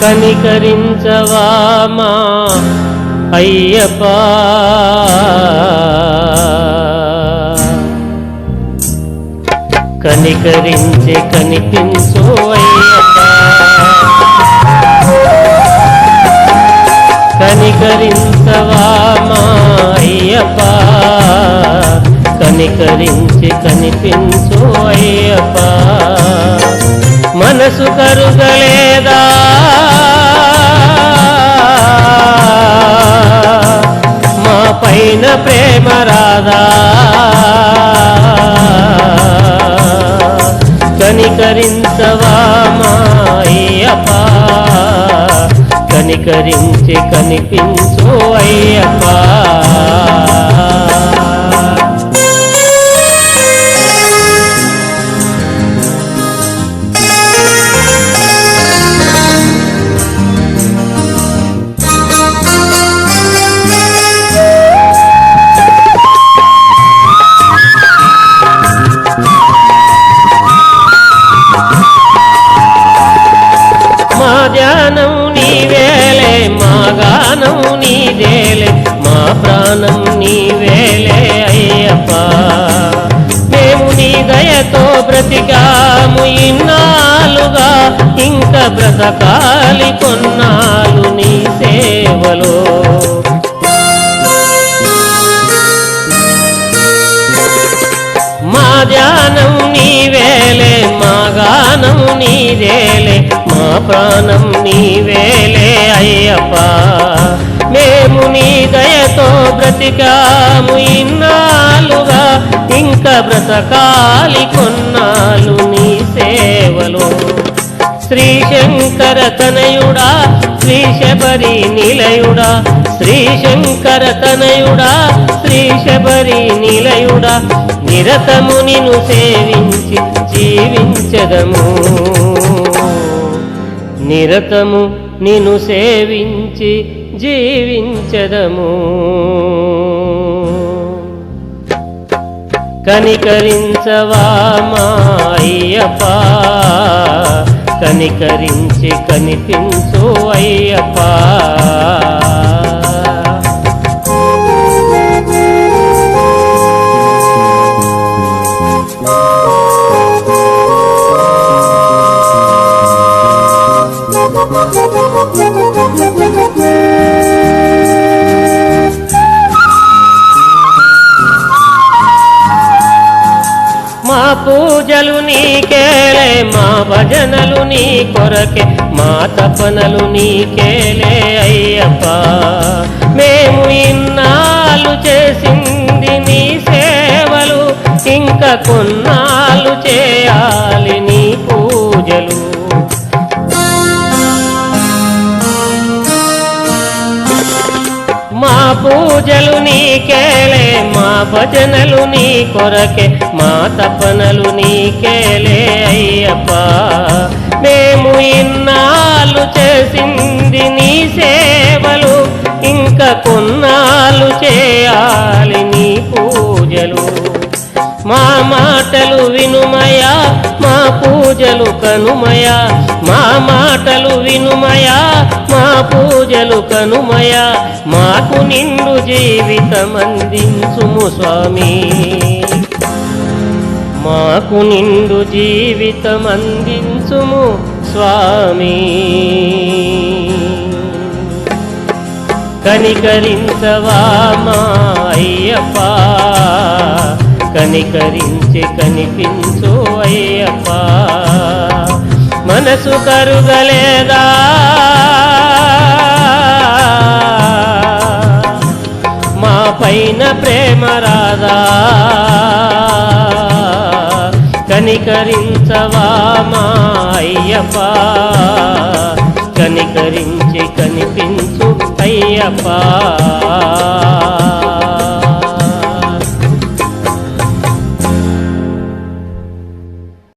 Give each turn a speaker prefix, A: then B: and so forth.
A: కనికరించవామా అయ్యప్ప? కనికరించి కనిపించు అయ్యప్ప. కనికరించవామా అయ్యప్ప? కనికరించి కనిపించు అయ్యప్ప. మనసు కరుగలేదా? పైన ప్రేమ రాదా? కనికరించవామా అయ్యప్ప కనికరించి కనిపించు అయ్యప్ప. మా ధ్యానం నీవేలే మా గానం నీదేలే మా ప్రాణం నీవేలే అయ్యప్ప. మేము నీ దయతో బ్రతికాము ఇన్నాళ్ళుగా ఇంకా బ్రతకాలి కొన్నాళ్ళు నీ సేవలో. మా ధ్యానం నీదేలే మా ప్రాణం నీవేలే అయ్యప్ప. మేము నీ దయతో బ్రతికాము ఇన్నాళ్ళుగా ఇంకా బ్రతకాలి కొన్నాళ్ళు నీ సేవలో. శ్రీ శంకర తనయుడా శ్రీ శబరి నిలయుడా శ్రీ శంకర తనయుడా శ్రీ శబరి నిలయుడా నిరతము నిను సేవించి జీవించదము. నిరతము నిను సేవించి జీవించదము. కనికరించవా కనికరించి కనిపించు అయ్యప్ప. పూజలు నీకేలే మా భజనలు నీ కొరకే మా తపనలు నీకేలే అయ్యప్ప. మేము ఇన్నాళ్ళు చేసింది నీ సేవలు ఇంకా కొన్నాళ్ళు చే పూజలు నీకేలే మా భజనలు నీ కొరకే మా తపనలు నీకేలే అయ్యప్ప. మేము ఇన్నాళ్ళు చేసింది నీ సేవలు ఇంకా కొన్నాళ్ళు చేయాలి నీ పూజలు. మా మాటలు వినుమయా మా పూజలు కనుమయా? మా మాటలు వినుమయా మా పూజలు కనుమయా? మాకు నిండు జీవితం అందించుము స్వామి. మాకు నిండు జీవితం అందించుము స్వామి. కనికరించవా మా అయ్యప్ప కనికరించి కనిపించు అయ్యప్ప. మనసు కరుగలేదా? మా పైన ప్రేమ రాదా? కనికరించవా మా అయ్యప్ప? కనికరించి కనిపించు అయ్యప్ప.